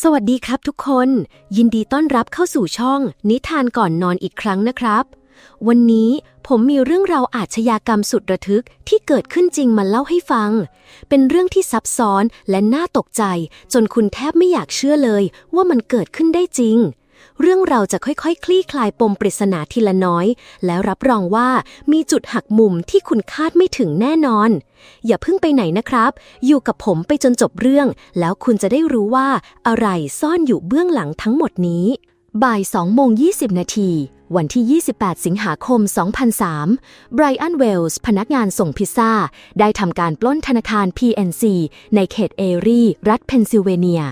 สวัสดีครับทุกคน ยินดีต้อนรับเข้าสู่ช่อง นิทานก่อนนอนอีกครั้งนะครับ วันนี้ผมมีเรื่องราวอาชญากรรมสุดระทึกที่เกิดขึ้นจริงมาเล่าให้ฟัง เป็นเรื่องที่ซับซ้อนและน่าตกใจ จนคุณแทบไม่อยากเชื่อเลยว่ามันเกิดขึ้นได้จริง เรื่องเราจะค่อยๆคลี่คลายปมปริศนาทีละน้อย แล้วรับรองว่ามีจุดหักมุมที่คุณคาดไม่ถึงแน่นอน อย่าเพิ่งไปไหนนะครับ อยู่กับผมไปจนจบเรื่อง แล้วคุณจะได้รู้ว่าอะไรซ่อนอยู่เบื้องหลังทั้งหมดนี้ บ่าย2โมง20 นาทีวันที่ 28 สิงหาคม 2003 ไบรอันเวลส์ พนักงานส่งพิซซ่า ได้ทำการปล้นธนาคาร PNC ในเขตเอรี รัฐเพนซิลเวเนีย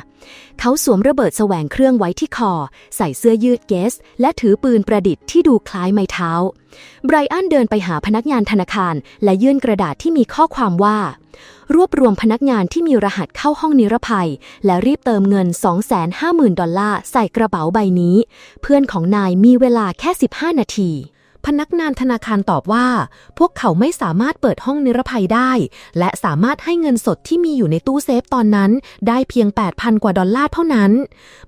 เขาสวมระเบิดแสวงเครื่องไว้ที่คอ ใส่เสื้อยืดเกส และถือปืนประดิษฐ์ที่ดูคล้ายไม้เท้า ไบรอันเดินไปหาพนักงานธนาคาร และยื่นกระดาษที่มีข้อความว่า รวบรวมพนักงานที่มีรหัสเข้าห้องนิรภัย และรีบเติมเงิน 250,000 ดอลลาร์ใส่กระเป๋าใบนี้ เพื่อนของนายมีเวลาแค่ 15 นาที พนักงานธนาคารตอบว่า พวกเขาไม่สามารถเปิดห้องนิรภัยได้ และสามารถให้เงินสดที่มีอยู่ในตู้เซฟตอนนั้นได้เพียง 8,000 กว่าดอลลาร์เท่านั้น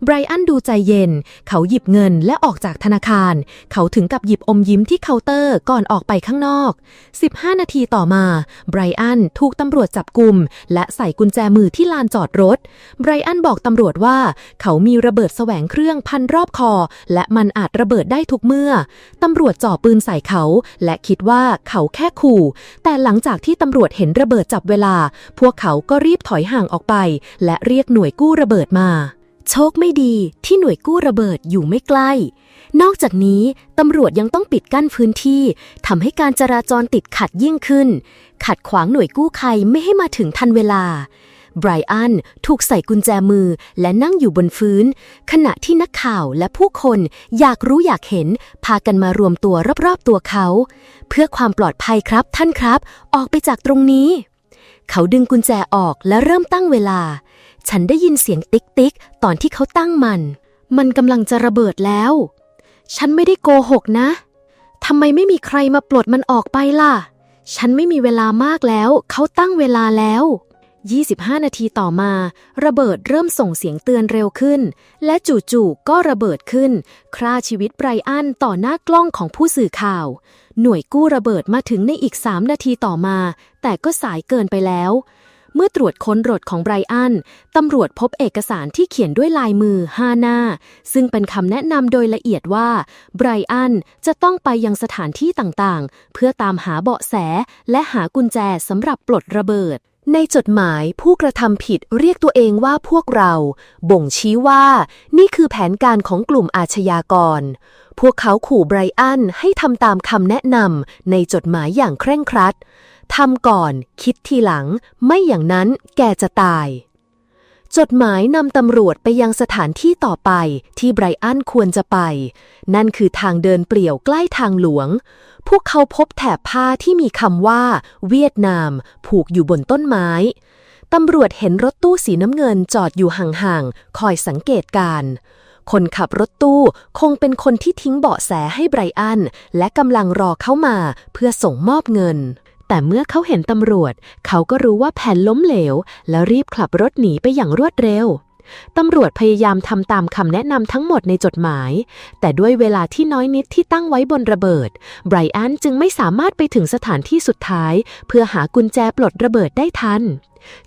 ไบรอันดูใจเย็น เขาหยิบเงินและออกจากธนาคาร เขาถึงกับหยิบอมยิ้มที่เคาน์เตอร์ก่อนออกไปข้างนอก 15 นาทีต่อมาไบรอันถูกตำรวจจับกลุ่ม และใส่กุญแจมือที่ลานจอดรถไบรอันบอกตำรวจว่า เขามีระเบิดแสวงเครื่องพันรอบคอ และมันอาจระเบิดได้ทุกเมื่อตำรวจจ่อปืนใส่เขา และคิดว่าเขาแค่ขู่ แต่หลังจากที่ตำรวจเห็นระเบิดจับเวลา พวกเขาก็รีบถอยห่างออกไป และเรียกหน่วยกู้ระเบิดมา โชคไม่ดีที่หน่วยกู้ระเบิดอยู่ไม่ใกล้ นอกจากนี้ตำรวจยังต้องปิดกั้นพื้นที่ทำให้การจราจรติดขัดยิ่งขึ้น ขัดขวางหน่วยกู้ภัยไม่ให้มาถึงทันเวลา ไบรอันถูกใส่กุญแจมือและนั่งอยู่บนพื้น ขณะที่นักข่าวและผู้คนอยากรู้อยากเห็น พากันมารวมตัวรอบๆตัวเขา เพื่อความปลอดภัยครับท่านครับ ออกไปจากตรงนี้ เขาดึงกุญแจออกและเริ่มตั้งเวลา ฉันได้ยินเสียงติ๊กติ๊กตอนที่เขาตั้งมัน มันกำลังจะระเบิดแล้ว ฉันไม่ได้โกหกนะทำไมไม่มีใครมาปลดมันออกไปล่ะ ฉันไม่มีเวลามากแล้ว เขาตั้งเวลาแล้ว 25 นาทีต่อมา ระเบิดเริ่มส่งเสียงเตือนเร็วขึ้น และจู่ๆก็ระเบิดขึ้นฆ่าชีวิตไบรอันต่อหน้ากล้องของผู้สื่อข่าว หน่วยกู้ระเบิดมาถึงในอีก 3 นาทีต่อมา แต่ก็สายเกินไปแล้ว เมื่อตรวจค้นรถของไบรอันตำรวจพบเอกสารที่เขียนด้วยลายมือห้าหน้า ซึ่งเป็นคำแนะนำโดยละเอียดว่าไบรอันจะต้องไปยังสถานที่ต่างๆ เพื่อตามหาเบาะแสและหากุญแจสำหรับปลดระเบิด ในจดหมายผู้กระทำผิดเรียกตัวเองว่าพวกเรา บ่งชี้ว่านี่คือแผนการของกลุ่มอาชญากร พวกเขาขู่ไบรอันให้ทำตามคำแนะนำในจดหมายอย่างเคร่งครัดทำก่อน คิดทีหลัง ไม่อย่างนั้นแกจะตาย จดหมายนำตำรวจไปยังสถานที่ต่อไปที่ไบรอันควรจะไป นั่นคือทางเดินเปลี่ยวใกล้ทางหลวง พวกเขาพบแถบผ้าที่มีคำว่า เวียดนาม ผูกอยู่บนต้นไม้ ตำรวจเห็นรถตู้สีน้ำเงินจอดอยู่ห่างๆ คอยสังเกตการคนขับรถตู้คงเป็นคนที่ทิ้งเบาะแสให้ไบรอัน และกำลังรอเข้ามาเพื่อส่งมอบเงิน แต่เมื่อเขาเห็นตำรวจ เขาก็รู้ว่าแผนล้มเหลว แล้วรีบขับรถหนีไปอย่างรวดเร็วตำรวจพยายามทำตามคำแนะนำทั้งหมดในจดหมาย แต่ด้วยเวลาที่น้อยนิดที่ตั้งไว้บนระเบิด ไบรอันจึงไม่สามารถไปถึงสถานที่สุดท้าย เพื่อหากุญแจปลดระเบิดได้ทัน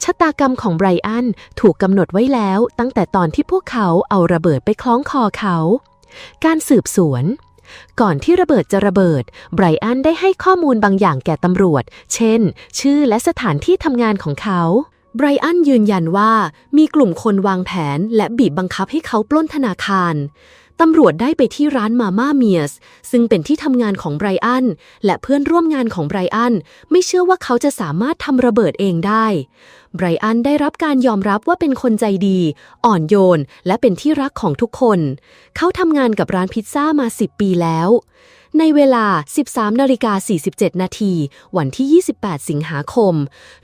ชะตากรรมของไบรอันถูกกำหนดไว้แล้ว ตั้งแต่ตอนที่พวกเขาเอาระเบิดไปคล้องคอเขา การสืบสวน ก่อนที่ระเบิดจะระเบิด ไบรอันได้ให้ข้อมูลบางอย่างแก่ตำรวจ เช่น ชื่อและสถานที่ทำงานของเขา ไบรอันยืนยันว่ามีกลุ่มคนวางแผนและบีบบังคับให้เขาปล้นธนาคาร ตำรวจได้ไปที่ร้านมาม่าเมียสซึ่งเป็นที่ทำงานของไบรอัน และเพื่อนร่วมงานของไบรอัน ไม่เชื่อว่าเขาจะสามารถทำระเบิดเองได้ไบรอันได้รับการยอมรับว่าเป็นคนใจดี อ่อนโยน และเป็นที่รักของทุกคน เขาทำงานกับร้านพิซซ่ามา 10 ปีแล้ว ในเวลา 13นาฬิกา47 นาที วันที่ 28 สิงหาคม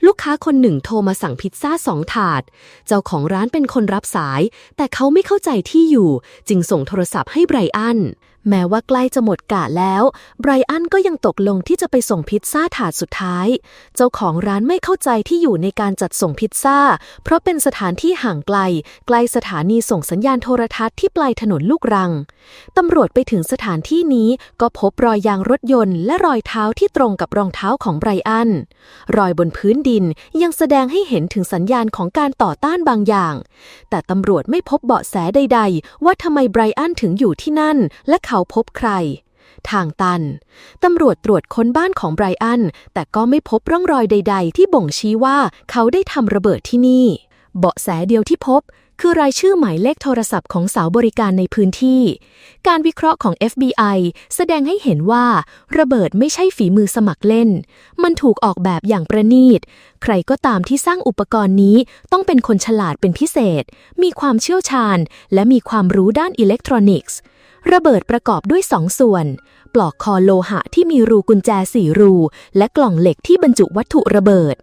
ลูกค้าคนหนึ่งโทรมาสั่งพิซซ่าสองถาด เจ้าของร้านเป็นคนรับสาย แต่เขาไม่เข้าใจที่อยู่ จึงส่งโทรศัพท์ให้ไบรอัน แม้ว่าใกล้จะหมดกะแล้ว ไบรอันก็ยังตกลงที่จะไปส่งพิซซ่าถาดสุดท้าย เจ้าของร้านไม่เข้าใจที่อยู่ในการจัดส่งพิซซ่า เพราะเป็นสถานที่ห่างไกล ใกล้สถานีส่งสัญญาณโทรทัศน์ที่ปลายถนนลูกรัง ตำรวจไปถึงสถานที่นี้ก็พบรอยยางรถยนต์ และรอยเท้าที่ตรงกับรองเท้าของไบรอัน รอยบนพื้นดินยังแสดงให้เห็นถึงสัญญาณของการต่อต้านบางอย่าง แต่ตำรวจไม่พบเบาะแสใด ๆ ว่าทำไมไบรอันถึงอยู่ที่นั่นและเขาพบใคร ทางตัน ตำรวจตรวจค้นบ้านของไบรอัน แต่ก็ไม่พบร่องรอยใด ๆ ที่บ่งชี้ว่าเขาได้ทำระเบิดที่นี่ เบาะแสเดียวที่พบคือรายชื่อหมายเลขโทรศัพท์ของสาวบริการในพื้นที่ การวิเคราะห์ของ FBI แสดงให้เห็นว่า ระเบิดไม่ใช่ฝีมือสมัครเล่น มันถูกออกแบบอย่างประณีต ใครก็ตามที่สร้างอุปกรณ์นี้ต้องเป็นคนฉลาดเป็นพิเศษ มีความเชี่ยวชาญ และมีความรู้ด้านอิเล็กทรอนิกส์ ระเบิดประกอบด้วยสองส่วน ปลอกคอโลหะที่มีรูกุญแจสี่รู และกล่องเหล็กที่บรรจุวัตถุระเบิด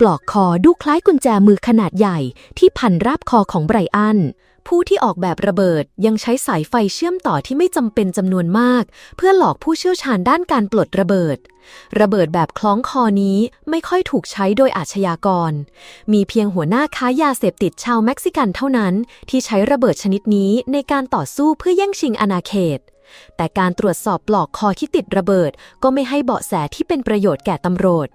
ปลอกคอดูคล้ายกุญแจมือขนาดใหญ่ที่พันราบคอของไบรอัน ผู้ที่ออกแบบระเบิดยังใช้สายไฟเชื่อมต่อที่ไม่จำเป็นจำนวนมาก เพื่อหลอกผู้เชี่ยวชาญด้านการปลดระเบิด ระเบิดแบบคล้องคอนี้ไม่ค่อยถูกใช้โดยอาชญากร มีเพียงหัวหน้าค้ายาเสพติดชาวเม็กซิกันเท่านั้น ที่ใช้ระเบิดชนิดนี้ในการต่อสู้เพื่อแย่งชิงอาณาเขต แต่การตรวจสอบปลอกคอที่ติดระเบิด ก็ไม่ให้เบาะแสที่เป็นประโยชน์แก่ตำรวจ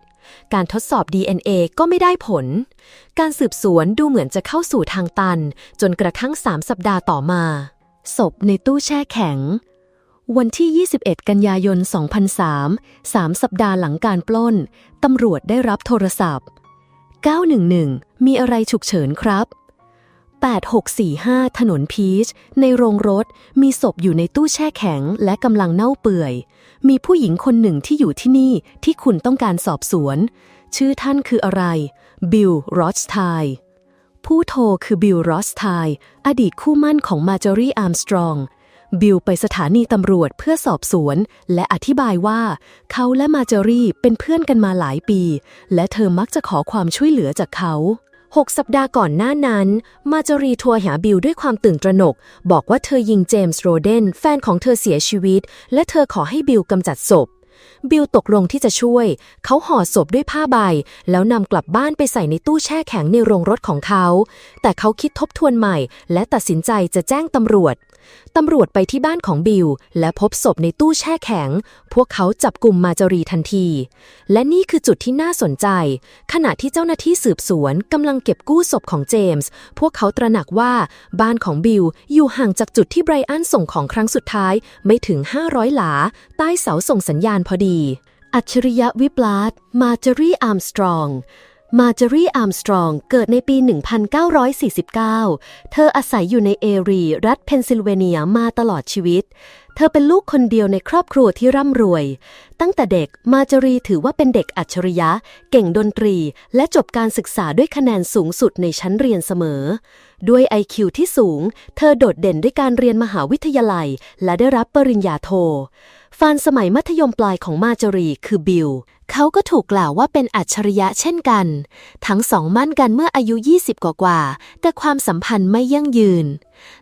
การทดสอบ DNA ก็ไม่ได้ผล การสืบสวนดูเหมือนจะเข้าสู่ทางตัน จนกระทั่ง 3 สัปดาห์ต่อมา ศพในตู้แช่แข็ง วันที่ 21 กันยายน 2003 3 สัปดาห์หลังการปล้น ตำรวจได้รับโทรศัพท์ 911 มีอะไรฉุกเฉินครับ 8645 ถนนพีช ในโรงรถ มีศพอยู่ในตู้แช่แข็งและกำลังเน่าเปื่อย มีผู้หญิงคนหนึ่งที่อยู่ที่นี่ที่คุณต้องการสอบสวน ชื่อท่านคืออะไร บิล รอสไทผู้โทรคือบิล รอสไทอดีตคู่มั่นของมาจอรี่อาร์มสตรอง บิลไปสถานีตำรวจเพื่อสอบสวน และอธิบายว่า เขาและมาจอรี่เป็นเพื่อนกันมาหลายปี และเธอมักจะขอความช่วยเหลือจากเขา หกสัปดาห์ก่อนหน้านั้น มาจอรีทัวร์หาบิลด้วยความตื่นตระหนก บอกว่าเธอยิงเจมส์โรเดนแฟนของเธอเสียชีวิต และเธอขอให้บิลกำจัดศพ บิลตกลงที่จะช่วย เขาห่อศพด้วยผ้าใบ แล้วนำกลับบ้านไปใส่ในตู้แช่แข็งในโรงรถของเขา แต่เขาคิดทบทวนใหม่ และตัดสินใจจะแจ้งตำรวจ ตำรวจไปที่บ้านของบิล และพบศพในตู้แช่แข็ง พวกเขาจับกลุ่มมาจารีทันที และนี่คือจุดที่น่าสนใจ ขณะที่เจ้าหน้าที่สืบสวนกำลังเก็บกู้ศพของเจมส์ พวกเขาตระหนักว่าบ้านของบิลอยู่ห่างจากจุดที่ไบรอันส่งของครั้งสุดท้ายไม่ถึง 500 หลา ใต้เสาส่งสัญญาณพอดี อัจฉริยะวิปลาสมาจารีอาร์มสตรอง มาจารีอาร์มสตรอง เกิดในปี 1949 เธออาศัยอยู่ในเอรี รัฐเพนซิลเวเนียมาตลอดชีวิต เธอเป็นลูกคนเดียวในครอบครัวที่ร่ำรวย ตั้งแต่เด็กมาจารีถือว่าเป็นเด็กอัจฉริยะ เก่งดนตรี และจบการศึกษาด้วยคะแนนสูงสุดในชั้นเรียนเสมอ ด้วย IQ ที่สูง เธอโดดเด่นด้วยการเรียนมหาวิทยาลัย และได้รับปริญญาโท ฟานสมัยมัธยมปลายของมาจารีคือบิล เขาก็ถูกกล่าวว่าเป็นอัจฉริยะเช่นกัน ทั้งสองมั่นกันเมื่ออายุ 20 กว่ากว่า แต่ความสัมพันธ์ไม่ยั่งยืน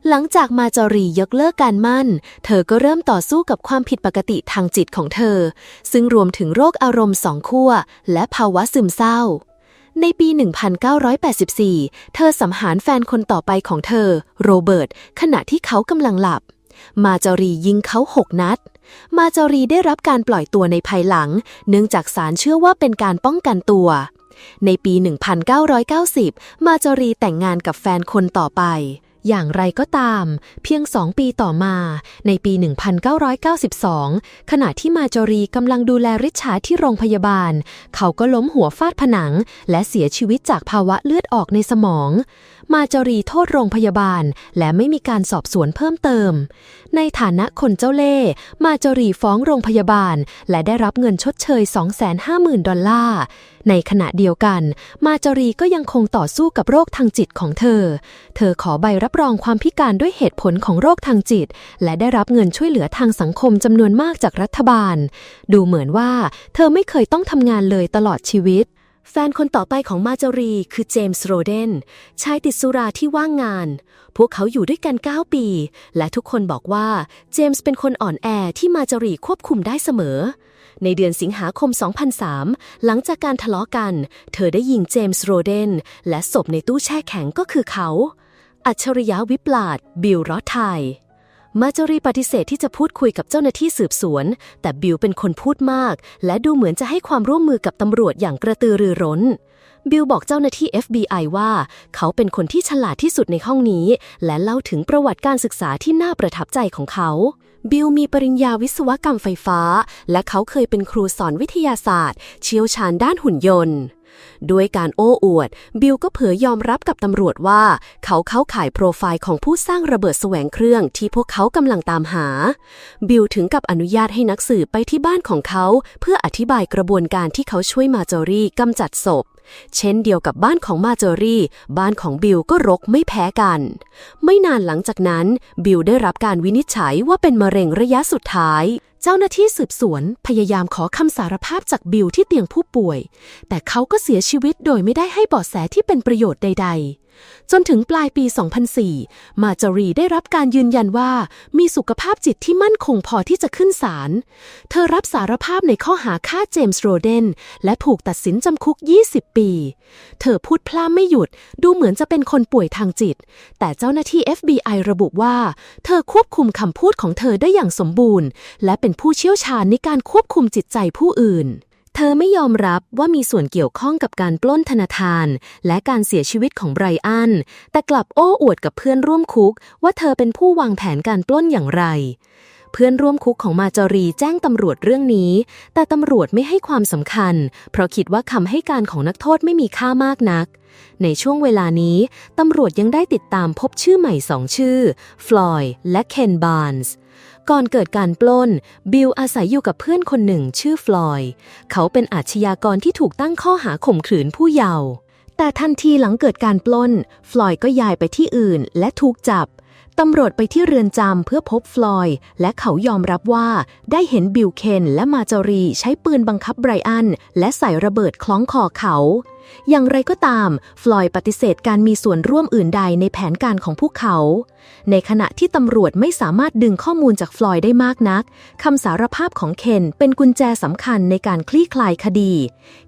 หลังจากมาจารียกเลิกการมั่น เธอก็เริ่มต่อสู้กับความผิดปกติทางจิตของเธอ ซึ่งรวมถึงโรคอารมณ์สองขั้วและภาวะซึมเศร้าในปี 1984 เธอสัมหารแฟนคนต่อไปของเธอ โรเบิร์ต ขณะที่เขากำลังหลับ มาจารียิงเขาหกนัด มาจารีได้รับการปล่อยตัวในภายหลัง เนื่องจากศาลเชื่อว่าเป็นการป้องกันตัว ในปี 1990 มาจารีแต่งงานกับแฟนคนต่อไป อย่างไรก็ตาม เพียงสองปีต่อมา ในปี 1992 ขณะที่มาจารีกำลังดูแลริชาร์ดที่โรงพยาบาล เขาก็ล้มหัวฟาดผนัง และเสียชีวิตจากภาวะเลือดออกในสมอง มาจรีโทษโรงพยาบาล และไม่มีการสอบสวนเพิ่มเติม ในฐานะคนเจ้าเล่ห์มาจรีฟ้องโรงพยาบาล และได้รับเงินชดเชย 250,000 ดอลลาร์ ในขณะเดียวกัน มาจรีก็ยังคงต่อสู้กับโรคทางจิตของเธอ เธอขอใบรับรองความพิการด้วยเหตุผลของโรคทางจิต และได้รับเงินช่วยเหลือทางสังคมจำนวนมากจากรัฐบาล ดูเหมือนว่า เธอไม่เคยต้องทำงานเลยตลอดชีวิต แฟนคนต่อไปของมาจารีคือเจมส์โรเดนชายติดสุราที่ว่างงาน พวกเขาอยู่ด้วยกัน 9 ปี และทุกคนบอกว่าเจมส์เป็นคนอ่อนแอที่มาจารีควบคุมได้เสมอ ในเดือนสิงหาคม 2003 หลังจากการทะเลาะกัน เธอได้ยิงเจมส์โรเดนและศพในตู้แช่แข็งก็คือเขา อัจฉริยะวิปลาด บิลรอดไทย มาจารีปฏิเสธที่จะพูดคุยกับเจ้าหน้าที่สืบสวน แต่บิลเป็นคนพูดมาก และดูเหมือนจะให้ความร่วมมือกับตำรวจอย่างกระตือรือร้น บิลบอกเจ้าหน้าที่ FBI ว่าเขาเป็นคนที่ฉลาดที่สุดในห้องนี้ และเล่าถึงประวัติการศึกษาที่น่าประทับใจของเขา บิลมีปริญญาวิศวกรรมไฟฟ้า และเขาเคยเป็นครูสอนวิทยาศาสตร์ เชี่ยวชาญด้านหุ่นยนต์ ด้วยการโอ้อวด บิลก็เผยยอมรับกับตำรวจว่า เขาเข้าข่ายโปรไฟล์ของผู้สร้างระเบิดแสวงเครื่องที่พวกเขากำลังตามหา บิลถึงกับอนุญาตให้นักสืบไปที่บ้านของเขา เพื่ออธิบายกระบวนการที่เขาช่วยมาจอรี่กำจัดศพเช่นเดียวกับบ้านของมาจอรี่ บ้านของบิลก็รกไม่แพ้กัน ไม่นานหลังจากนั้น บิลได้รับการวินิจฉัยว่าเป็นมะเร็งระยะสุดท้าย เจ้าหน้าที่สืบสวนพยายามขอคำสารภาพจากบิลที่เตียงผู้ป่วย แต่เขาก็เสียชีวิตโดยไม่ได้ให้เบาะแสที่เป็นประโยชน์ใด ๆจนถึงปลายปี 2004 มาจารีได้รับการยืนยันว่ามีสุขภาพจิตที่มั่นคงพอที่จะขึ้นศาล เธอรับสารภาพในข้อหาฆ่าเจมส์โรเดน และถูกตัดสินจำคุก 20 ปี เธอพูดพล่ามไม่หยุด ดูเหมือนจะเป็นคนป่วยทางจิต แต่เจ้าหน้าที่ FBI ระบุว่า เธอควบคุมคำพูดของเธอได้อย่างสมบูรณ์ และเป็นผู้เชี่ยวชาญในการควบคุมจิตใจผู้อื่น เธอไม่ยอมรับว่ามีส่วนเกี่ยวข้องกับการปล้นธนาคาร และการเสียชีวิตของไบรอัน แต่กลับโอ้อวดกับเพื่อนร่วมคุก ว่าเธอเป็นผู้วางแผนการปล้นอย่างไร เพื่อนร่วมคุกของมาจารีแจ้งตำรวจเรื่องนี้ แต่ตำรวจไม่ให้ความสำคัญ เพราะคิดว่าคำให้การของนักโทษไม่มีค่ามากนัก ในช่วงเวลานี้ตำรวจยังได้ติดตามพบชื่อใหม่สองชื่อ ฟลอยด์และเคนบาร์นส์ ก่อนเกิดการปล้น บิลอาศัยอยู่กับเพื่อนคนหนึ่งชื่อฟลอยด์เขาเป็นอาชญากรที่ถูกตั้งข้อหาข่มขืนผู้เยาว์ แต่ทันทีหลังเกิดการปล้น ฟลอยด์ก็ย้ายไปที่อื่นและถูกจับ ตำรวจไปที่เรือนจำเพื่อพบฟลอยด์และเขายอมรับว่าได้เห็นบิลเคนและมาจารีใช้ปืนบังคับไบรอันและใส่ระเบิดคล้องคอเขา อย่างไรก็ตาม ฟลอยด์ปฏิเสธการมีส่วนร่วมอื่นใดในแผนการของพวกเขา ในขณะที่ตำรวจไม่สามารถดึงข้อมูลจากฟลอยด์ได้มากนักคำสารภาพของเคนเป็นกุญแจสำคัญในการคลี่คลายคดี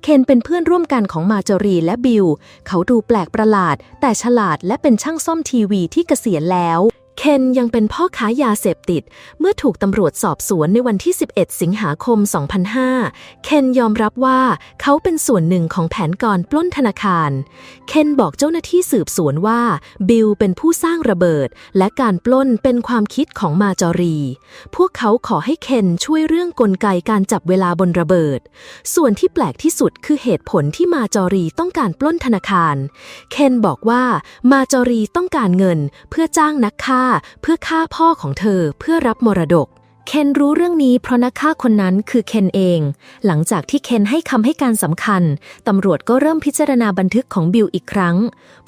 เคนเป็นเพื่อนร่วมกันของมาจารีและบิล เขาดูแปลกประหลาด แต่ฉลาดและเป็นช่างซ่อมทีวีที่เกษียณแล้ว เคนยังเป็นพ่อค้ายาเสพติด เมื่อถูกตำรวจสอบสวนในวันที่ 11 สิงหาคม 2005 เคนยอมรับว่าเขาเป็นส่วนหนึ่งของแผนการปล้นธนาคาร เคนบอกเจ้าหน้าที่สืบสวนว่า บิลเป็นผู้สร้างระเบิด และการปล้นเป็นความคิดของมาจอรี พวกเขาขอให้เคนช่วยเรื่องกลไกการจับเวลาบนระเบิด ส่วนที่แปลกที่สุดคือเหตุผลที่มาจอรีต้องการปล้นธนาคาร เคนบอกว่ามาจอรีต้องการเงินเพื่อจ้างนักฆ่าเพื่อฆ่าพ่อของเธอเพื่อรับมรดก เคนรู้เรื่องนี้เพราะนักฆ่าคนนั้นคือเคนเอง หลังจากที่เคนให้คำให้การสำคัญ ตำรวจก็เริ่มพิจารณาบันทึกของบิลอีกครั้ง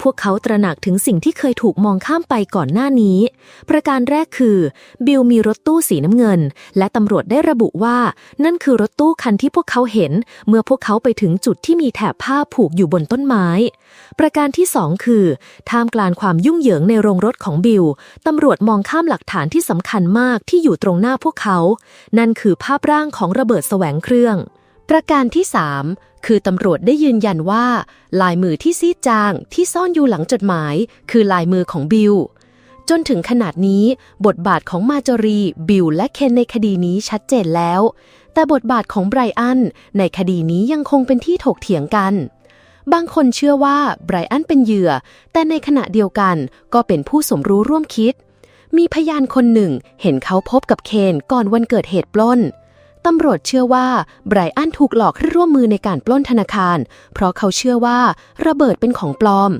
พวกเขาตระหนักถึงสิ่งที่เคยถูกมองข้ามไปก่อนหน้านี้ ประการแรกคือ บิลมีรถตู้สีน้ำเงิน และตำรวจได้ระบุว่า นั่นคือรถตู้คันที่พวกเขาเห็น เมื่อพวกเขาไปถึงจุดที่มีแถบผ้าผูกอยู่บนต้นไม้ ประการที่สองคือท่ามกลางความยุ่งเหยิงในโรงรถของบิลตำรวจมองข้ามหลักฐานที่สำคัญมากที่อยู่ตรงหน้าพวกเขา นั่นคือภาพร่างของระเบิดแสวงเครื่อง ประการที่ 3 คือตำรวจได้ยืนยันว่า ลายมือที่ซีดจางที่ซ่อนอยู่หลังจดหมาย คือลายมือของบิลจนถึงขนาดนี้ บทบาทของมาจอรี บิลและเคนในคดีนี้ชัดเจนแล้ว แต่บทบาทของไบรอันในคดีนี้ยังคงเป็นที่ถกเถียงกัน บางคนเชื่อว่าไบรอันเป็นเหยื่อ แต่ในขณะเดียวกันก็เป็นผู้สมรู้ร่วมคิด มีพยานคนหนึ่งเห็นเขาพบกับเคนก่อนวันเกิดเหตุปล้น ตำรวจเชื่อว่าไบรอันถูกหลอกให้ร่วมมือในการปล้นธนาคาร เพราะเขาเชื่อว่าระเบิดเป็นของปลอม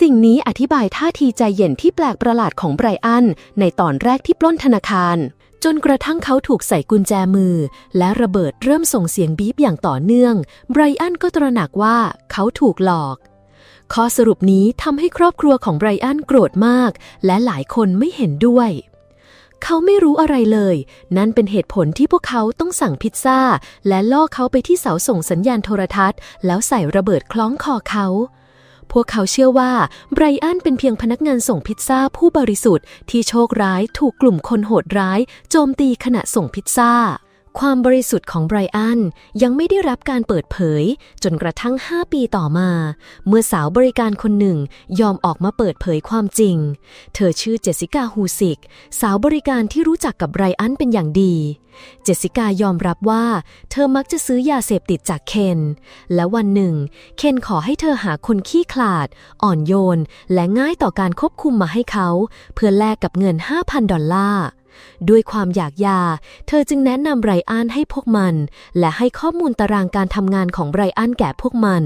สิ่งนี้อธิบายท่าทีใจเย็นที่แปลกประหลาดของไบรอันในตอนแรกที่ปล้นธนาคาร จนกระทั่งเขาถูกใส่กุญแจมือ และระเบิดเริ่มส่งเสียงบีบอย่างต่อเนื่องไบรอันก็ตระหนักว่าเขาถูกหลอก ข้อสรุปนี้ทำให้ครอบครัวของไบรอันโกรธมาก และหลายคนไม่เห็นด้วย เขาไม่รู้อะไรเลย นั่นเป็นเหตุผลที่พวกเขาต้องสั่งพิซซ่า และล่อเขาไปที่เสาส่งสัญญาณโทรทัศน์ แล้วใส่ระเบิดคล้องคอเขาพวกเขาเชื่อว่าไบรอันเป็นเพียงพนักงานส่งพิซซ่าผู้บริสุทธิ์ที่โชคร้ายถูกกลุ่มคนโหดร้าย โจมตีขณะส่งพิซซ่า ความบริสุทธิ์ของไบรอันยังไม่ได้รับการเปิดเผย จนกระทั่ง 5 ปีต่อมา เมื่อสาวบริการคนหนึ่งยอมออกมาเปิดเผยความจริง เธอชื่อเจสสิก้าฮูซิก สาวบริการที่รู้จักกับไบรอันเป็นอย่างดี เจสสิก้ายอมรับว่า เธอมักจะซื้อยาเสพติดจากเคน และวันหนึ่ง เคนขอให้เธอหาคนขี้ขลาด อ่อนโยน และง่ายต่อการควบคุมมาให้เขา เพื่อแลกกับเงิน 5,000 ดอลลาร์ ด้วยความอยากยา เธอจึงแนะนำไรอันให้พวกมัน และให้ข้อมูลตารางการทำงานของไรอันแก่พวกมัน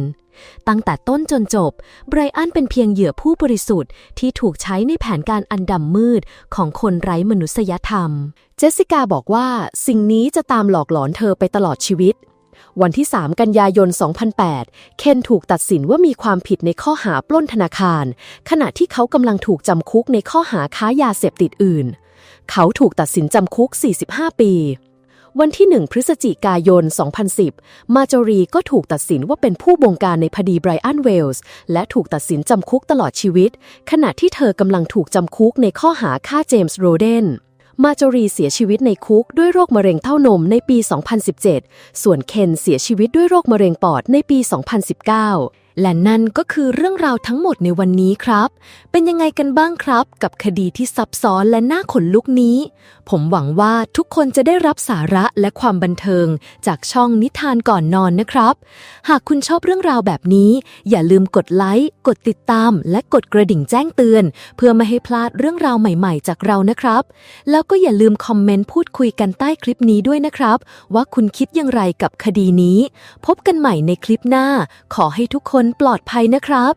ตั้งแต่ต้นจนจบ ไบรอันเป็นเพียงเหยื่อผู้บริสุทธิ์ที่ถูกใช้ในแผนการอันดำมืดของคนไร้มนุษยธรรม เจสสิกาบอกว่าสิ่งนี้จะตามหลอกหลอนเธอไปตลอดชีวิตวันที่ 3 กันยายน 2008 เคนถูกตัดสินว่ามีความผิดในข้อหาปล้นธนาคาร ขณะที่เขากำลังถูกจำคุกในข้อหาค้ายาเสพติดอื่น เขาถูกตัดสินจำคุก 45 ปี วันที่ 1 พฤศจิกายน 2010 มาจอรีก็ถูกตัดสินว่าเป็นผู้บงการในคดีไบรอันเวลส์ และถูกตัดสินจำคุกตลอดชีวิต ขณะที่เธอกำลังถูกจำคุกในข้อหาฆ่าเจมส์โรเดนมาจอรีเสียชีวิตในคุกด้วยโรคมะเร็งเต้านมในปี 2017 ส่วนเคนเสียชีวิตด้วยโรคมะเร็งปอดในปี 2019 และนั่นก็คือเรื่องราวทั้งหมดในวันนี้ครับ เป็นยังไงกันบ้างครับ กับคดีที่ซับซ้อนและน่าขนลุกนี้ ผมหวังว่าทุกคนจะได้รับสาระและความบันเทิง จากช่องนิทานก่อนนอนนะครับ หากคุณชอบเรื่องราวแบบนี้ อย่าลืมกดไลค์ กดติดตาม และกดกระดิ่งแจ้งเตือน เพื่อไม่ให้พลาดเรื่องราวใหม่ ๆ จากเรานะครับ แล้วก็อย่าลืมคอมเมนต์พูดคุยกันใต้คลิปนี้ด้วยนะครับ ว่าคุณคิดอย่างไรกับคดีนี้ พบกันใหม่ในคลิปหน้า ขอให้ทุกคนปลอดภัยนะครับ